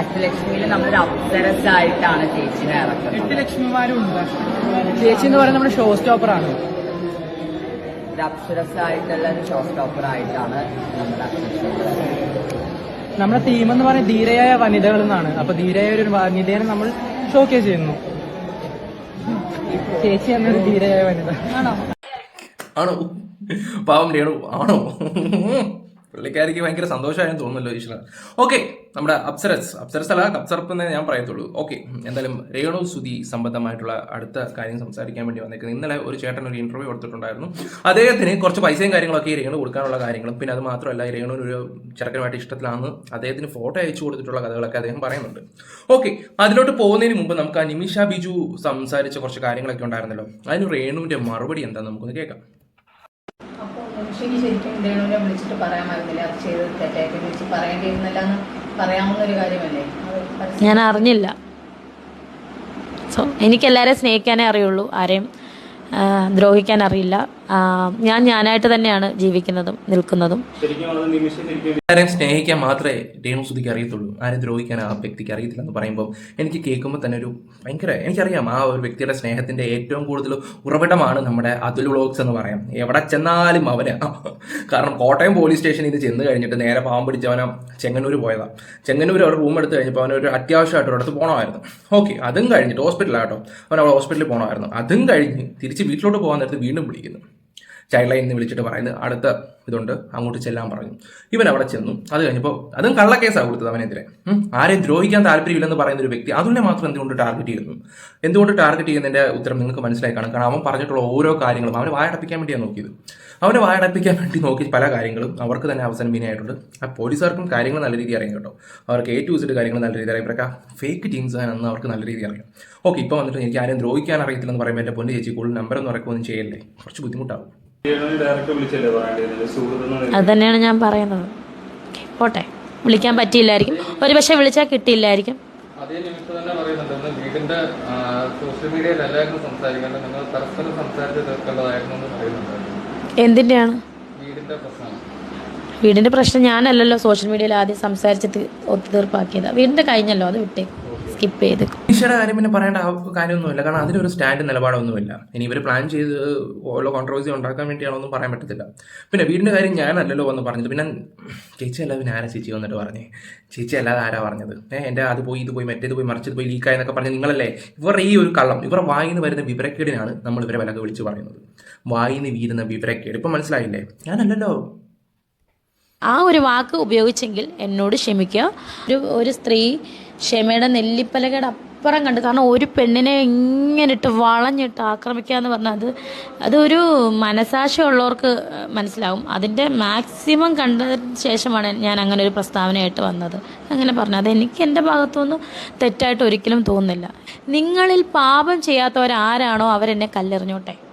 അഷ്ടലക്ഷ്മിയിൽ നമ്മളൊരു അപ്സരസായിട്ടാണ് ചേച്ചിനെ ഇറക്കുന്നത്. എട്ട് ലക്ഷ്മിമാരും ഉണ്ട് ചേച്ചി എന്ന് പറയുന്നത് നമ്മുടെ ഷോ സ്റ്റോപ്പർ ആണ്. ഒരു അപ്സരസ് ആയിട്ടുള്ള ഒരു ഷോ സ്റ്റോപ്പർ ആയിട്ടാണ് നമ്മുടെ നമ്മുടെ തീം എന്ന് പറയുന്നത് ധീരയായ വനിതകൾ എന്നാണ്. അപ്പൊ ധീരയായ ഒരു വനിതയെ നമ്മൾ ഷോക്കേസ് ചെയ്യുന്നു. ചേച്ചി എന്നൊരു ധീരയായ വനിത. ആണോ? ആണോ പാവം ആണോ? പുള്ളിക്കാരിക്ക് ഭയങ്കര സന്തോഷമായെന്ന് തോന്നുന്നല്ലോ ഈശ്വര ഓക്കെ നമ്മുടെ അപ്സരസ്. അപ്സരസ് അല്ല കപ്സർപ്പ് എന്നേ ഞാൻ പറയത്തുള്ളൂ. ഓക്കെ എന്തായാലും രേണു സുധി സംബന്ധമായിട്ടുള്ള അടുത്ത കാര്യം സംസാരിക്കാൻ വേണ്ടി വന്നേക്കുന്നത്. ഇന്നലെ ഒരു ചേട്ടൻ ഒരു ഇന്റർവ്യൂ കൊടുത്തിട്ടുണ്ടായിരുന്നു. അദ്ദേഹത്തിന് കുറച്ച് പൈസയും കാര്യങ്ങളൊക്കെ രേണു കൊടുക്കാനുള്ള കാര്യങ്ങളും. പിന്നെ അത് മാത്രമല്ല രേണുവിന് ഒരു ചെറുക്കനുമായിട്ട് ഇഷ്ടത്തിലാണ് അദ്ദേഹത്തിന് ഫോട്ടോ അയച്ചു കൊടുത്തിട്ടുള്ള കഥകളൊക്കെ അദ്ദേഹം പറയുന്നുണ്ട്. ഓക്കെ അതിലോട്ട് പോകുന്നതിന് മുമ്പ് നമുക്ക് ആ നിമിഷ ബിജു സംസാരിച്ച കുറച്ച് കാര്യങ്ങളൊക്കെ ഉണ്ടായിരുന്നല്ലോ. അതിന് രേണുവിന്റെ മറുപടി എന്താണെന്ന് നമുക്കൊന്ന് കേൾക്കാം. നിമിഷയ്ക്ക് ശരിക്കും എന്തെങ്കിലും വിളിച്ചിട്ട് പറയാമായിരുന്നില്ല അത് ചെയ്തത് തെറ്റായിട്ട് വിളിച്ച് പറയേണ്ടിയിരുന്നില്ല എന്ന് പറയാവുന്ന ഒരു കാര്യമല്ലേ? ഞാൻ അറിഞ്ഞില്ല. സോ എനിക്ക് എല്ലാവരെയും സ്നേഹിക്കാനേ അറിയുള്ളൂ. ആരെയും ദ്രോഹിക്കാൻ അറിയില്ല. ഞാൻ ഞാനായിട്ട് തന്നെയാണ് ജീവിക്കുന്നതും നിൽക്കുന്നതും. ആരെയും സ്നേഹിക്കാൻ മാത്രമേ രേണു സുധിക്ക് അറിയത്തുള്ളൂ. ആരെ ദ്രോഹിക്കാൻ ആ വ്യക്തിക്ക് അറിയത്തില്ല എന്ന് പറയുമ്പോൾ എനിക്ക് കേൾക്കുമ്പോൾ തന്നെ ഒരു ഭയങ്കര എനിക്കറിയാം ആ ഒരു വ്യക്തിയുടെ സ്നേഹത്തിന്റെ ഏറ്റവും കൂടുതൽ ഉറവിടമാണ് നമ്മുടെ അതുൽ വ്ളോഗ്സ് എന്ന് പറയാം. എവിടെ ചെന്നാലും അവന്. കാരണം കോട്ടയം പോലീസ് സ്റ്റേഷനിൽ ഇത് ചെന്ന് കഴിഞ്ഞിട്ട് നേരെ പാവം പിടിച്ചവനെ ചെങ്ങന്നൂർ പോയതാണ് ചെങ്ങന്നൂർ അവിടെ റൂം എടുത്ത് കഴിഞ്ഞപ്പോൾ അവനൊരു അത്യാവശ്യമായിട്ട് ഒരിടത്ത് പോകണമായിരുന്നു ഓക്കെ അതും കഴിഞ്ഞിട്ട് ഹോസ്പിറ്റലാട്ടോ അവൻ അവിടെ ഹോസ്പിറ്റലിൽ പോകണമായിരുന്നു അതും കഴിഞ്ഞ് തിരിച്ച് വീട്ടിലോട്ട് പോകാൻ നേരത്ത് വീണ്ടും വിളിക്കുന്നു. ചൈൽഡ് ലൈൻ എന്ന് വിളിച്ചിട്ട് പറയുന്നത് അടുത്ത ഇതുണ്ട്. അങ്ങോട്ട് ചെല്ലാൻ പറഞ്ഞു. ഇവൻ അവിടെ ചെന്നു. അത് കഴിഞ്ഞപ്പോൾ അതും കള്ളക്കേസാണ് കൊടുത്തത് അവനെതിരെ. ആരെയും ദ്രോഹിക്കാൻ താല്പര്യമില്ലെന്ന് പറയുന്ന ഒരു വ്യക്തി അതുകൊണ്ട് മാത്രം എന്തുകൊണ്ട് ടാർഗറ്റ് ചെയ്യുന്നു? എന്തുകൊണ്ട് ടാർഗറ്റ് ചെയ്യുന്നതിന്റെ ഉത്തരം നിങ്ങൾക്ക് മനസ്സിലായി കാണും. കാരണം അവൻ പറഞ്ഞിട്ടുള്ള ഓരോ കാര്യങ്ങളും അവനെ വായടപ്പിക്കാൻ വേണ്ടിയാണ് നോക്കിയത്. അവനെ വായടപ്പിക്കാൻ വേണ്ടി നോക്കി പല കാര്യങ്ങളും അവർക്ക് തന്നെ അവസരം വിനയായിട്ടുണ്ട് ആ പോലീസുകാർക്കും കാര്യങ്ങൾ നല്ല രീതി അറിയാം കേട്ടോ. അവർക്ക് ഏറ്റു വെച്ചിട്ട് കാര്യങ്ങൾ നല്ല രീതി അറിയാം. ഇവരൊക്കെ ഫേക്ക് ടീംസ് ആണെന്ന് അവർക്ക് നല്ല രീതി അറിയാം. ഓക്കെ ഇപ്പോൾ വന്നിട്ട് എനിക്ക് ആരെയും ദ്രോഹിക്കാൻ അറിയത്തില്ലെന്ന് പറയുമ്പോൾ എന്റെ പൊന്നു ചേച്ചി കൂടുതൽ നമ്പർ ഒന്നും ഇറക്കുമൊന്നും ചെയ്യല്ലേ? കുറച്ച് ബുദ്ധിമുട്ടാവും. അത് തന്നെയാണ് ഞാൻ പറയുന്നത്. പോട്ടെ. വിളിക്കാൻ പറ്റിയില്ലായിരിക്കും. ഒരു പക്ഷെ വിളിച്ചാൽ കിട്ടിയില്ലായിരിക്കും. അതേ നിമിഷം തന്നെ പറയുന്നുണ്ട്. ഒന്ന് വീടിന്റെ സോഷ്യൽ മീഡിയയിലല്ലായിരുന്നു സംസാരിക്കേണ്ടത് നിങ്ങൾ പരസ്പരം സംസാരിച്ച് തീർക്കേണ്ടതായിരുന്നു എന്ന് പറയുന്നുണ്ടായിരുന്നു എന്തിന്റെയാണ് വീടിന്റെ പ്രശ്നം. വീടിന്റെ പ്രശ്നം ഞാനല്ലല്ലോ സോഷ്യൽ മീഡിയയിൽ ആദ്യം സംസാരിച്ച് ഒത്തുതീർപ്പാക്കിയത് വീടിന്റെ കഴിഞ്ഞല്ലോ അത് വിട്ടേ. സ്കിപ്പ് ചെയ്ത്. ഈശ്വര കാര്യം പിന്നെ പറയേണ്ട കാര്യമൊന്നുമില്ല. കാരണം അതിനൊരു സ്റ്റാൻഡ് നിലപാടൊന്നുമില്ല. ഇനി ഇവർ പ്ലാൻ ചെയ്ത് ഓരോ കോൺട്രവേഴ്സി ഉണ്ടാക്കാൻ വേണ്ടിയാണോ ഒന്നും പറയാൻ പറ്റത്തില്ല. പിന്നെ വീടിന്റെ കാര്യം ഞാനല്ലല്ലോ വന്ന് പറഞ്ഞത്. പിന്നെ ചേച്ചി അല്ല പിന്നെ ആരാ ചേച്ചി വന്നിട്ട് പറഞ്ഞേ? ചേച്ചി അല്ലാതെ ആരാ പറഞ്ഞത്? ഏഹ് എന്റെ അത് പോയി ഇത് പോയി മറ്റേത് പോയി മറിച്ചത് പോയി ലീക്കായി എന്നൊക്കെ പറഞ്ഞ് നിങ്ങളല്ലേ? ഇവരുടെ ഈ ഒരു കള്ളം ഇവർ വായിന്ന് വരുന്ന വിവരക്കേടിനാണ് നമ്മൾ ഇവരെ വിലക്ക് വിളിച്ച് പറയുന്നത്. വായിന്ന് വീരുന്ന വിവരക്കേട്. ഇപ്പം മനസ്സിലായില്ലേ? ഞാനല്ലല്ലോ. ആ ഒരു വാക്ക് ഉപയോഗിച്ചെങ്കിൽ എന്നോട് ക്ഷമിക്കുക. ഒരു ഒരു സ്ത്രീ ക്ഷമയുടെ നെല്ലിപ്പലകയുടെ അപ്പുറം കണ്ട്. കാരണം ഒരു പെണ്ണിനെ ഇങ്ങനെ ഇട്ട് വളഞ്ഞിട്ട് ആക്രമിക്കുക എന്ന് പറഞ്ഞാൽ അത് അതൊരു മനസാക്ഷി ഉള്ളവർക്ക് മനസ്സിലാവും. അതിന്റെ മാക്സിമം കണ്ടതിന് ശേഷമാണ് ഞാൻ അങ്ങനെ ഒരു പ്രസ്താവനയായിട്ട് വന്നത്. അങ്ങനെ പറഞ്ഞു. അത് എനിക്ക് എന്റെ ഭാഗത്തുനിന്ന് തെറ്റായിട്ട് ഒരിക്കലും തോന്നുന്നില്ല. നിങ്ങളിൽ പാപം ചെയ്യാത്തവരാരാണോ അവരെന്നെ കല്ലെറിഞ്ഞോട്ടെ?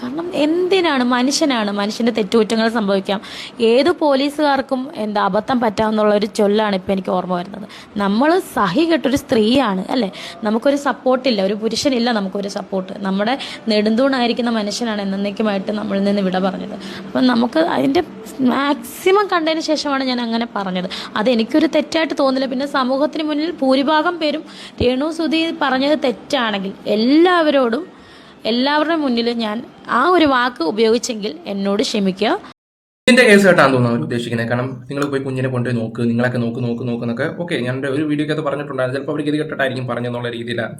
കാരണം എന്തിനാണ് മനുഷ്യനാണ് മനുഷ്യന്റെ തെറ്റുകുറ്റങ്ങൾ സംഭവിക്കാം? ഏത് പോലീസുകാർക്കും എന്താ അബദ്ധം പറ്റാമെന്നുള്ള ഒരു ചൊല്ലാണ് ഇപ്പം എനിക്ക് ഓർമ്മ വരുന്നത്. നമ്മൾ സഹി കെട്ടൊരു സ്ത്രീയാണ് അല്ലേ? നമുക്കൊരു സപ്പോർട്ടില്ല ഒരു പുരുഷനില്ല നമുക്കൊരു സപ്പോർട്ട്. നമ്മുടെ നെടുന്തൂണായിരിക്കുന്ന മനുഷ്യനാണ് എന്നേക്കുമായിട്ട് നമ്മളിൽ നിന്ന് വിട പറഞ്ഞത്. അപ്പം നമുക്ക് അതിന്റെ മാക്സിമം കണ്ടതിന് ശേഷമാണ് ഞാൻ അങ്ങനെ പറഞ്ഞത്. അത് എനിക്കൊരു തെറ്റായിട്ട് തോന്നില്ല പിന്നെ സമൂഹത്തിന് മുന്നിൽ ഭൂരിഭാഗം പേരും രേണു സുധി പറഞ്ഞത് തെറ്റാണെങ്കിൽ എല്ലാവരോടും എല്ലാവരുടെ മുന്നിൽ ഞാൻ ആ ഒരു വാക്ക് ഉപയോഗിച്ചെങ്കിൽ എന്നോട് ക്ഷമിക്കുക. ഇതിന്റെ കേസ് കേട്ടാന്ന് തോന്നുന്നു ഉദ്ദേശിക്കുന്നത്. കാരണം നിങ്ങൾ പോയി കുഞ്ഞിനെ കൊണ്ടുപോയി നോക്ക് നിങ്ങളൊക്കെ നോക്ക് നോക്ക് നോക്ക് നോക്കുന്നൊക്കെ ഓക്കെ ഞാൻ ഒരു വീഡിയോ ഒക്കെ പറഞ്ഞിട്ടുണ്ടായിരുന്നു. ചിലപ്പോൾ അവർ ഗതി കെട്ടിട്ടായിരിക്കും പറഞ്ഞെന്നുള്ള രീതിയിലാണ്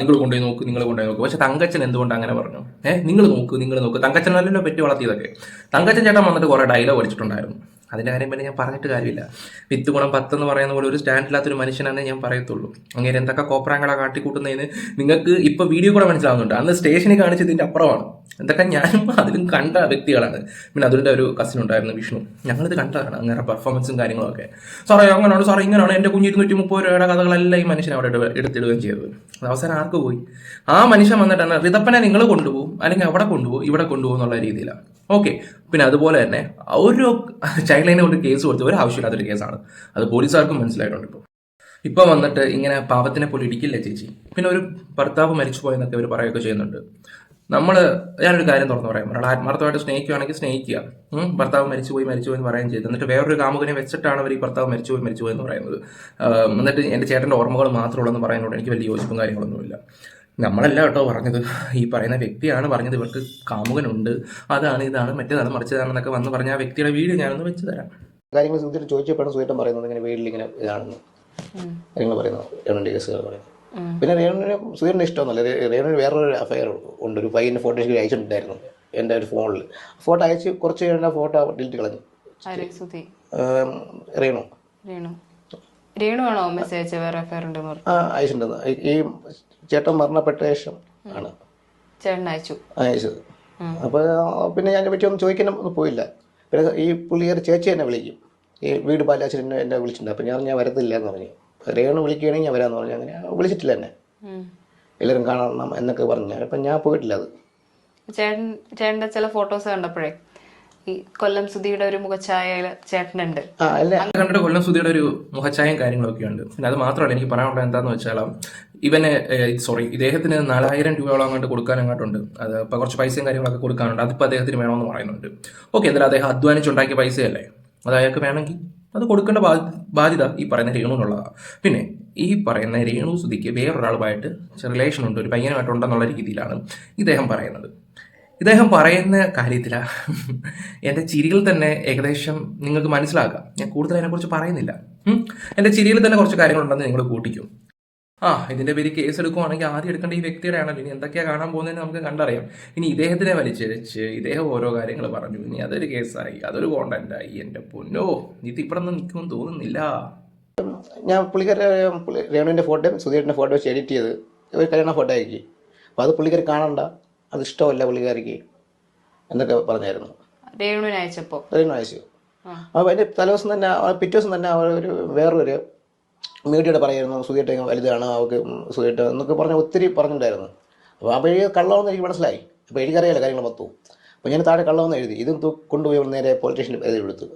നിങ്ങൾ കൊണ്ടുപോയി നോക്ക് നിങ്ങൾ കൊണ്ടുപോയി നോക്ക്. പക്ഷെ തങ്കച്ചൻ എന്തുകൊണ്ട് അങ്ങനെ പറഞ്ഞു? ഏഹ് നിങ്ങൾ നോക്ക് നിങ്ങൾ നോക്ക്. തങ്കച്ചനല്ലല്ലോ പെറ്റി വളർത്തിയതൊക്കെ. തങ്കച്ചൻ ചേട്ടൻ വന്നിട്ട് കുറെ ഡയലോഗ് അടിച്ചിട്ടുണ്ടായിരുന്നു. അതിന്റെ കാര്യം പിന്നെ ഞാൻ പറഞ്ഞിട്ട് കാര്യമില്ല. വിത്ത് ഗുണം പത്ത് എന്ന് പറയുന്ന പോലെ ഒരു സ്റ്റാൻഡില്ലാത്തൊരു മനുഷ്യനാണെന്ന് ഞാൻ പറയത്തുള്ളൂ. അങ്ങനെ എന്തൊക്കെ കോപ്രാങ്ങളെ കാട്ടിക്കൂട്ടുന്നതിന് നിങ്ങൾക്ക് ഇപ്പോൾ വീഡിയോ കൂടെ മനസ്സിലാവുന്നുണ്ട്. അന്ന് സ്റ്റേഷനിൽ കാണിച്ചതിന്റെ അപ്പുറമാണ്. എന്തൊക്കെ ഞാനും അതിലും കണ്ട വ്യക്തികളാണ്. പിന്നെ അതിന്റെ ഒരു കസിൻ ഉണ്ടായിരുന്നു വിഷ്ണു. ഞങ്ങളിത് കണ്ടതാണ് അങ്ങനെ പെർഫോമൻസും കാര്യങ്ങളൊക്കെ. സാറേ അങ്ങനെയാണ് സാറേ ഇങ്ങനെയാണ് എന്റെ കുഞ്ഞ് ഇരുന്നൂറ്റി മുപ്പത് രൂപയുടെ കഥകളെല്ലാം ഈ മനുഷ്യൻ അവിടെ എടു- എടുത്തിടുകയും ചെയ്തത്. അത് അവസാനം ആർക്ക് പോയി? ആ മനുഷ്യൻ വന്നിട്ടാണ് റിതപ്പനെ നിങ്ങൾ കൊണ്ടുപോകും അല്ലെങ്കിൽ അവിടെ കൊണ്ടുപോകും ഇവിടെ കൊണ്ടുപോകും എന്നുള്ള രീതിയിലാണ്. ഓക്കെ പിന്നെ അതുപോലെ തന്നെ ഒരു ചൈൽഡ് ലൈനെ ഒരു കേസ് കൊടുത്ത് ഒരു ആവശ്യമില്ലാത്തൊരു കേസാണ് അത് പോലീസുകാർക്കും മനസ്സിലായിട്ടുണ്ട് ഇപ്പോൾ ഇപ്പൊ വന്നിട്ട് ഇങ്ങനെ പാവത്തിനെ പോലെ ഇടിക്കില്ല ചേച്ചി? പിന്നെ ഒരു ഭർത്താവ് മരിച്ചു പോയെന്നൊക്കെ അവർ പറയുകയൊക്കെ ചെയ്യുന്നുണ്ട്. നമ്മൾ ഞാനൊരു കാര്യം തുറന്നു പറയാം. ഒരാൾ ആത്മാർത്ഥമായിട്ട് സ്നേഹിക്കുകയാണെങ്കിൽ സ്നേഹിക്കുക. ഭർത്താവ് മരിച്ചു പോയി മരിച്ചു പോയി എന്ന് പറയുകയും ചെയ്തു. എന്നിട്ട് വേറൊരു കാമുകനെ വെച്ചിട്ടാണ് അവർ ഈ ഭർത്താവ് മരിച്ചു പോയി മരിച്ചു പോയി എന്ന് പറയുന്നത്. എന്നിട്ട് എന്റെ ചേട്ടന്റെ ഓർമ്മകൾ മാത്രമുള്ളൂ എന്ന് പറയുന്നതോട് എനിക്ക് വലിയ യോജിപ്പും കാര്യങ്ങളൊന്നുമില്ല. നമ്മളല്ല കേട്ടോ പറഞ്ഞത്. ഈ പറയുന്ന വ്യക്തിയാണ് പറഞ്ഞത്. ഇവർക്ക് കാമുകനുണ്ട്. അതാണ് ഇതാണ് മറ്റേതാണ് മറിച്ചതാണെന്നൊക്കെ വന്ന് പറഞ്ഞ ആ വ്യക്തിയുടെ വീഡിയോ ഞാനൊന്ന് വെച്ച് തരാം. കാര്യങ്ങൾ സുധീർ ചോദിച്ചപ്പോഴാണ് സുധീരൻ പറയുന്നത് ഇങ്ങനെ വീട്ടിൽ ഇങ്ങനെ ഇതാണെന്ന്. കാര്യങ്ങൾ പറയുന്നത്. രേണുവിന്റെ കേസുകൾ പറയുന്നത്. പിന്നെ രേണുവിനെ സുധീറിന്റെ ഇഷ്ടമൊന്നുമല്ല. രേണുവിന് വേറൊരു അഫയർ ഉണ്ട്. ഒരു പയ്യന്റെ ഫോട്ടോ എനിക്ക് അയച്ചിട്ടുണ്ടായിരുന്നു. എന്റെ ഒരു ഫോണിൽ ഫോട്ടോ അയച്ച് കുറച്ച് കഴിഞ്ഞാൽ ഫോട്ടോ ഡിലിറ്റ് കളഞ്ഞു. രേണു. രേണു. രേണു ആണോ മെസ്സേജ് അയച്ച വേറെ അഫയർ ഉണ്ടെന്ന് ആ അയച്ചിട്ടുണ്ട് ഈ- ഈ ചേട്ടൻ മരണപ്പെട്ട ശേഷം ആണ്. ചേട്ടൻ അയച്ചു. അയച്ചത്. അപ്പോൾ പിന്നെ ഞാൻ പറ്റി ഒന്നും ചോദിക്കാനും ഒന്നും പോയില്ല. പിന്നെ ഈ പുള്ളിക്കാർ ചേച്ചി എന്നെ വിളിക്കും. ഈ വീട് പാലാച്ചൻ എന്നെ എന്നെ വിളിച്ചിട്ടുണ്ട്. അപ്പൊ ഞാൻ ഞാൻ വരത്തില്ല എന്ന് പറഞ്ഞു. രേണു വിളിക്കുകയാണെങ്കിൽ ഞാൻ വരാന്ന് പറഞ്ഞു. അങ്ങനെ വിളിച്ചിട്ടില്ല എന്നെ. എല്ലാവരും കാണണം എന്നൊക്കെ പറഞ്ഞു. അപ്പം ഞാൻ പോയിട്ടില്ല അത്. ചേട്ടൻ ചേട്ടന്റെ ചില ഫോട്ടോസ് കണ്ടപ്പോഴേ ഈ കൊല്ലം സുധിയുടെ ഒരു മുഖഛായയിൽ ചേട്ടനുണ്ട്. കണ്ടിട്ട് കൊല്ലം സുധിയുടെ ഒരു മുഖഛായയും കാര്യങ്ങളൊക്കെ ഉണ്ട്. പിന്നെ അത് മാത്രമല്ല എനിക്ക് പറയാനുള്ളത് എന്താണെന്ന് വെച്ചാൽ ഇവന് സോറി ഇദ്ദേഹത്തിന് നാലായിരം രൂപയോളം അങ്ങോട്ട് കൊടുക്കാൻ അങ്ങോട്ടുണ്ട്. അത് ഇപ്പം കുറച്ച് പൈസയും കാര്യങ്ങളൊക്കെ കൊടുക്കാനുണ്ട്. അതിപ്പോൾ അദ്ദേഹത്തിന് വേണമെന്ന് പറയുന്നുണ്ട്. ഓക്കെ എന്തായാലും അദ്ദേഹം അധ്വാനിച്ചുണ്ടാക്കിയ പൈസയല്ലേ? അത് അയാൾക്ക് വേണമെങ്കിൽ അത് കൊടുക്കേണ്ട ബാധ്യത ഈ പറയുന്ന രേണുവിനുള്ളതാണ് പിന്നെ ഈ പറയുന്ന രേണു സുധിക്ക് വേറൊരാളുമായിട്ട് റിലേഷൻ ഉണ്ട് ഒരു പയ്യനുമായിട്ടുണ്ടെന്നുള്ള രീതിയിലാണ് ഇദ്ദേഹം പറയുന്നത്. ഇദ്ദേഹം പറയുന്ന കാര്യത്തില എന്റെ ചിരികൾ തന്നെ ഏകദേശം നിങ്ങൾക്ക് മനസ്സിലാക്കാം. ഞാൻ കൂടുതൽ അതിനെക്കുറിച്ച് പറയുന്നില്ല. എന്റെ ചിരിയിൽ തന്നെ കുറച്ച് കാര്യങ്ങളുണ്ടെന്ന് നിങ്ങൾ കൂട്ടിക്കും. ആ ഇതിന്റെ പേര് കേസ് എടുക്കുവാണെങ്കിൽ ആദ്യം എടുക്കേണ്ട ഈ വ്യക്തിയുടെ ആണല്ലോ. ഇനി എന്തൊക്കെയാ കാണാൻ പോകുന്നതെന്ന് നമുക്ക് കണ്ടറിയാം. ഇനി ഇദ്ദേഹത്തിനെ വലിച്ചഴിച്ച് ഇദ്ദേഹം ഓരോ കാര്യങ്ങൾ പറഞ്ഞു. ഇനി അതൊരു കേസായി അതൊരു കോണ്ടന്റായി എന്റെ പൊന്നോ ഇത് ഇവിടെ നിന്ന് നിൽക്കുമെന്ന് തോന്നുന്നില്ല. ഞാൻ പുള്ളിക്കാരെ പുള്ളി രേണുവിന്റെ ഫോട്ടോയും സുധീരന്റെ ഫോട്ടോ എഡിറ്റ് ചെയ്ത് ഒരു കല്യാണ ഫോട്ടോ ആക്കി. അപ്പോൾ അത് പുള്ളിക്കാർ കാണണ്ട. അത് ഇഷ്ടമല്ല പുള്ളിക്കാരിക്ക് എന്നൊക്കെ പറഞ്ഞായിരുന്നു. രേണുവിന് അയച്ചപ്പോ? രേണു അയച്ചു. അപ്പോൾ അതിന്റെ തലേദിവസം തന്നെ പിറ്റേ ദിവസം തന്നെ അവർ ഒരു വേറൊരു മീഡിയയുടെ പറയായിരുന്നു സുധീട്ട വലുതാണ് അവർക്ക് സുധീട്ട എന്നൊക്കെ പറഞ്ഞ് ഒത്തിരി പറഞ്ഞിട്ടുണ്ടായിരുന്നു. അപ്പോൾ അപ്പോൾ എഴുതിയ കള്ളമെന്ന് എനിക്ക് മനസ്സിലായി. അപ്പോൾ എനിക്കറിയാലോ കാര്യങ്ങൾ മൊത്തവും അപ്പോൾ ഞാൻ താഴെ കള്ളമെന്ന് എഴുതി. ഇത് കൊണ്ടുപോയി നേരെ പോലീസ് സ്റ്റേഷനിൽ എഴുതി കൊടുത്തു.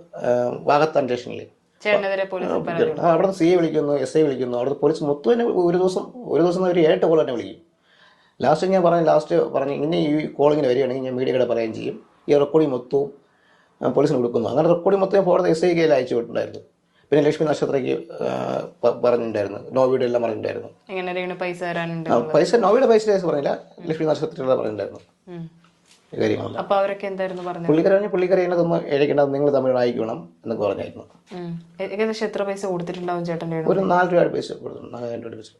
വാഗത്താൻ സ്റ്റേഷനിൽ അവിടെ നിന്ന് അവിടുന്ന് സി എ വിളിക്കുന്നു എസ് ഐ വിളിക്കുന്നു. അവിടുത്തെ പോലീസ് മൊത്തം ഒരു ദിവസം ഒരു ദിവസം ഒരു ഏട്ട് പോലെ തന്നെ വിളിക്കും. ലാസ്റ്റ് ഞാൻ പറഞ്ഞു ലാസ്റ്റ് പറഞ്ഞു ഇങ്ങനെ ഈ കോളിങ്ങിന് വരികയാണെങ്കിൽ ഞാൻ മീഡിയയുടെ പറയുകയും ചെയ്യും. ഈ റെക്കോർഡിംഗ് മൊത്തവും പോലീസിന് കൊടുക്കുന്നു. അങ്ങനെ റെക്കോർഡിംഗ് മൊത്തം ഞാൻ ഫോർത്ത് എസ് ഐ കയ്യിൽ അയച്ചു വിട്ടിട്ടുണ്ടായിരുന്നു. പിന്നെ ലക്ഷ്മി നക്ഷത്രയ്ക്ക് പറഞ്ഞിട്ടുണ്ടായിരുന്നു. നോവിയുടെ എല്ലാം പറഞ്ഞിട്ടുണ്ടായിരുന്നു. പൈസ പൈസ നോവിയുടെ പൈസ പറഞ്ഞില്ല. ലക്ഷ്മി നക്ഷത്രയുടെ പറഞ്ഞിട്ടുണ്ടായിരുന്നു. കാര്യങ്ങളെല്ലാം. അപ്പൊ അവരൊക്കെ എന്തായിരുന്നു പറഞ്ഞത്? പുള്ളിക്കാരി പുള്ളിക്കാരി എന്നെ എഴുതിക്കേണ്ടത് നിങ്ങൾ തമ്മിൽ അയക്കണം എന്നൊക്കെ പറഞ്ഞായിരുന്നു. ഏകദേശം എത്ര പൈസ കൊടുത്തിട്ടുണ്ടാവും ചേട്ടൻ രേണു ഒരു നാല് രൂപ പൈസ കൊടുത്തു നാലായിരം രൂപ പൈസ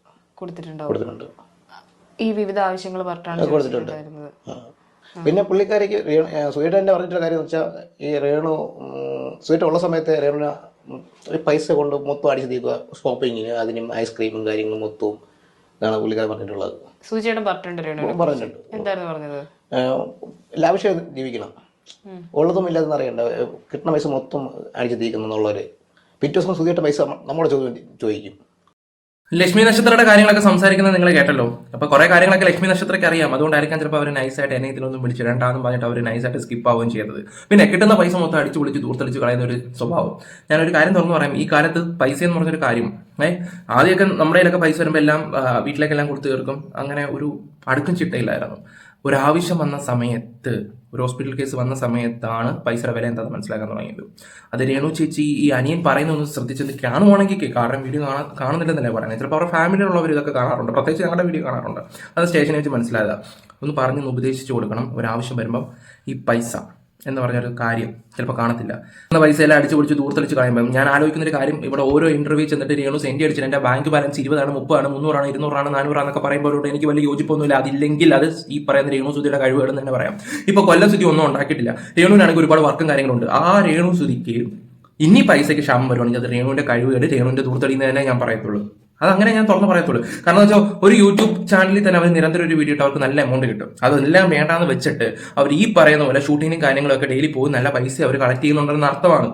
കൊടുത്തിട്ടുണ്ടാവും. കൊടുത്തിട്ടുണ്ട്. ഈ വിവിധ ആവശ്യങ്ങൾ പറഞ്ഞിട്ടാണ് കൊടുത്തിട്ടുണ്ട്. പിന്നെ പുള്ളിക്കാരിക്ക് എന്റെ പറഞ്ഞിട്ടുള്ള കാര്യം എന്ന് വെച്ചാൽ ഈ രേണു സ്വീറ്റ് ഉള്ള സമയത്ത് രേണുവിന് ഒരു പൈസ കൊണ്ട് മൊത്തം അടിച്ച് തീക്കുക ഷോപ്പിങ്ങിന് അതിനും ഐസ്ക്രീമും കാര്യങ്ങളും മൊത്തവും ഇതാണ് പുള്ളിക്കാരൻ പറഞ്ഞിട്ടുള്ളത്. സൂചിയേട്ടൻ പറഞ്ഞിട്ടുണ്ട് പറഞ്ഞിട്ടുണ്ട്. എന്തായിരുന്നു പറഞ്ഞത്? ലാവശ്യം ജീവിക്കണം. ഉള്ളതും ഇല്ലാതെന്ന് അറിയണ്ട. കിട്ടുന്ന പൈസ മൊത്തം അടിച്ച് തീക്കുന്നു പിറ്റേ ദിവസം സുധിയുടെ പൈസ നമ്മുടെ ചോദ്യം ചോദിക്കും. ലക്ഷ്മി നക്ഷത്രയുടെ കാര്യങ്ങളൊക്കെ സംസാരിക്കുന്നത് നിങ്ങൾ കേട്ടല്ലോ. അപ്പൊ കുറെ കാര്യങ്ങളൊക്കെ ലക്ഷ്മി നക്ഷത്രയ്ക്ക് അറിയാം. അതുകൊണ്ടായിരിക്കാം ചിലപ്പോൾ അവർ നൈസായിട്ട് എന്നെ ഇതിലൊന്നും വിളിച്ച് രണ്ടാമെന്നും പറഞ്ഞിട്ട് അവർ നൈസായിട്ട് സ്കിപ്പ് ആവുകയും ചെയ്തത്. പിന്നെ കിട്ടുന്ന പൈസ മൊത്തം അടിച്ചു വിളിച്ച് ദൂർത്തടിച്ച് കളയുന്ന ഒരു സ്വഭാവം. ഞാനൊരു കാര്യം തുറന്നു പറയാം. ഈ കാലത്ത് പൈസ എന്ന് പറഞ്ഞൊരു കാര്യം ഏഹ് ആദ്യമൊക്കെ നമ്മുടെ കയ്യിലൊക്കെ പൈസ വരുമ്പോൾ എല്ലാം വീട്ടിലേക്കെല്ലാം കൊടുത്തു തീർക്കും. അങ്ങനെ ഒരു അടുക്കും ചിട്ടയില്ലായിരുന്നു. ഒരു ആവശ്യം വന്ന സമയത്ത് ഒരു ഹോസ്പിറ്റൽ കേസ് വന്ന സമയത്താണ് പൈസയുടെ വില എന്താണെന്ന് മനസ്സിലാക്കാൻ തുടങ്ങിയത്. അത് രേണു ചേച്ചി ഈ അനിയൻ പറയുന്ന ഒന്ന് ശ്രദ്ധിച്ചത് കാണുവാണെങ്കിൽ കാരണം വീഡിയോ കാണാ കാണുന്നില്ലെന്നല്ലേ പറയുന്നത്. ചിലപ്പോൾ അവരുടെ ഫാമിലിയിലുള്ളവർ ഇതൊക്കെ കാണാറുണ്ട്. പ്രത്യേകിച്ച് ഞങ്ങളുടെ വീഡിയോ കാണാറുണ്ട്. അത് സ്റ്റേഷനിൽ വെച്ച് മനസ്സിലായതാണ് ഒന്ന് പറഞ്ഞൊന്ന് ഉപദേശിച്ചു കൊടുക്കണം. ഒരാവശ്യം വരുമ്പം ഈ പൈസ. എന്ന് പറഞ്ഞൊരു കാര്യം ചിലപ്പോൾ കാണത്തില്ല. എന്ന പൈസ എല്ലാം അടിച്ചു പൊളിച്ച് ദൂർത്തടിച്ച് കളയുമ്പോൾ ഞാൻ ആലോചിക്കുന്ന ഒരു കാര്യം ഇവിടെ ഓരോ ഇന്റർവ്യൂ ചെന്നിട്ട് രേണു സെന്റി അടിച്ചിട്ട് എന്റെ ബാങ്ക് ബാലൻസ് ഇരുപതാണ് മുപ്പതാണ് മുന്നൂറാണ് ഇരുന്നൂറാണ് നാനൂറാന്നൊക്കെ പറയുമ്പോഴോട് എനിക്ക് വലിയ യോജിപ്പൊന്നുമില്ല. അതില്ലെങ്കിൽ അത് ഈ പറയുന്ന രേണു സുധിയുടെ കഴിവുകളെന്ന് തന്നെ പറയാം. ഇപ്പൊ കൊല്ലം സുധി ഒന്നും ഉണ്ടാക്കിയിട്ടില്ല. രേണുവിനാണെങ്കിൽ ഒരുപാട് വർക്കും കാര്യങ്ങളുണ്ട്. ആ രേണു സുധിക്ക് ഇനി പൈസയ്ക്ക് ക്ഷാമം വരുവാണെങ്കിൽ അത് രേണുവിന്റെ കഴിവുകൾ രേണുവിന്റെ ദൂർത്തടിന്ന് തന്നെ ഞാൻ പറയത്തുള്ളൂ. അതങ്ങനെ ഞാൻ തുറന്ന് പറയത്തുള്ളൂ. കാരണം വെച്ചാൽ ഒരു യൂട്യൂബ് ചാനലിൽ തന്നെ അവർ നിരന്തരം ഒരു വീഡിയോ ഇട്ട് അവർക്ക് നല്ല എമൗണ്ട് കിട്ടും. അതെല്ലാം വേണ്ടാന്ന് വെച്ചിട്ട് അവർ ഈ പറയുന്ന പോലെ ഷൂട്ടിങ്ങും കാര്യങ്ങളൊക്കെ ഡെയിലി പോകും. നല്ല പൈസ അവർ കളക്ട് ചെയ്യുന്നുണ്ടെന്ന് അർത്ഥമാണ്.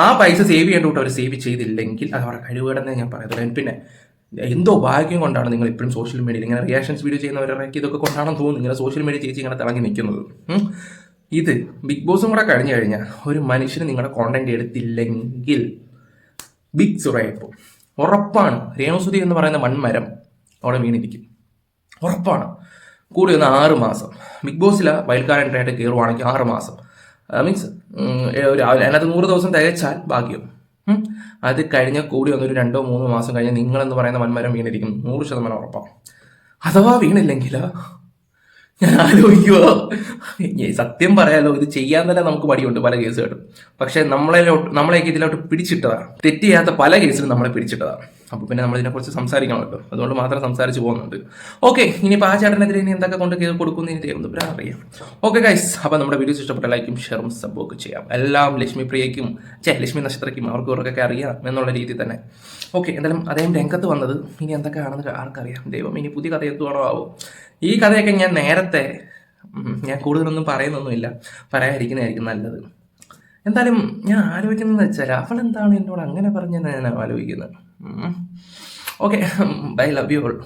ആ പൈസ സേവ് ചെയ്യേണ്ട കൂട്ട് അവർ സേവ് ചെയ്തില്ലെങ്കിൽ അത് അവരുടെ കഴിവുകളെന്നേ ഞാൻ പറയത്തുള്ളൂ പിന്നെ എന്തോ ഭാഗ്യം കൊണ്ടാണ് നിങ്ങൾ ഇപ്പോഴും സോഷ്യൽ മീഡിയയിൽ ഇങ്ങനെ റിയാക്ഷൻസ് വീഡിയോ ചെയ്യുന്നവരൊക്കെ ഇതൊക്കെ കൊണ്ടാണെന്ന് തോന്നുന്നു. ഇങ്ങനെ സോഷ്യൽ മീഡിയ ചേച്ചി ഇങ്ങനെ തിളങ്ങി നിൽക്കുന്നത്. ഇത് ബിഗ് ബോസും കൂടെ കഴിഞ്ഞു കഴിഞ്ഞാൽ ഒരു മനുഷ്യന് നിങ്ങളുടെ കോണ്ടന്റ് എടുത്തില്ലെങ്കിൽ ബിഗ് സുറയപ്പോൾ ഉറപ്പാണ്. രേണുസുതി എന്ന് പറയുന്ന മൺമരം അവിടെ വീണിരിക്കും. ഉറപ്പാണ്. കൂടി വന്ന് ആറ് മാസം. ബിഗ് ബോസിലെ വയൽക്കാരനായിട്ട് കയറുവാണെങ്കിൽ ആറ് മാസം. മീൻസ് ഒരു അതിനകത്ത് നൂറ് ദിവസം തികച്ചാൽ ഭാഗ്യം. അത് കഴിഞ്ഞ കൂടി വന്നൊരു രണ്ടോ മൂന്നോ മാസം കഴിഞ്ഞ് നിങ്ങളെന്ന് പറയുന്ന വൻമരം വീണിരിക്കും. നൂറ് ശതമാനം ഉറപ്പാണ്. അഥവാ വീണില്ലെങ്കിലോ ഞാൻ സത്യം പറയാലോ ഇത് ചെയ്യാൻ തന്നെ നമുക്ക് മടിയുണ്ട് പല കേസുകളും പക്ഷെ നമ്മളെ നമ്മളെയൊക്കെ ഇതിലോട്ട് പിടിച്ചിട്ടതാണ്. തെറ്റ് ചെയ്യാത്ത പല കേസിലും നമ്മളെ പിടിച്ചിട്ടതാണ്. അപ്പൊ പിന്നെ നമ്മൾ ഇതിനെ ഇതിനെക്കുറിച്ച് സംസാരിക്കണമല്ലോ. അതുകൊണ്ട് മാത്രം സംസാരിച്ച് പോകുന്നുണ്ട്. ഓക്കെ ഇനിയിപ്പോൾ ആ ചേട്ടനെതിരെ ഇനി എന്തൊക്കെ കൊണ്ട് കൊടുക്കുന്നു ഇനി തമ്പുരാൻ അറിയാം. ഓക്കെ ഗൈസ് അപ്പൊ നമ്മുടെ വീഡിയോസ് ഇഷ്ടപ്പെട്ട ലൈക്കും ഷെയറും സബ്ബൊക്കെ ചെയ്യാം. എല്ലാം ലക്ഷ്മി പ്രിയയ്ക്കും ചേ ലക്ഷ്മി നക്ഷത്രയ്ക്കും അവർക്ക് ഇവർക്കൊക്കെ അറിയാം എന്നുള്ള രീതിയിൽ തന്നെ. ഓക്കെ എന്തായാലും അദ്ദേഹം രംഗത്ത് വന്നത് ഇനി എന്തൊക്കെയാണെന്ന് ആർക്കറിയാം. ദൈവം ഇനി പുതിയ കഥ എത്തുവാണോ ആവോ? ഈ കഥയൊക്കെ ഞാൻ നേരത്തെ ഞാൻ കൂടുതലൊന്നും പറയുന്നൊന്നുമില്ല. പറയാതിരിക്കുന്നതായിരിക്കും നല്ലത്. എന്തായാലും ഞാൻ ആലോചിക്കുന്നത് വെച്ചാൽ അവൾ എന്താണ് എന്നോട് അങ്ങനെ പറഞ്ഞെന്ന് ഞാൻ ആലോചിക്കുന്നത്. Okay bye love you all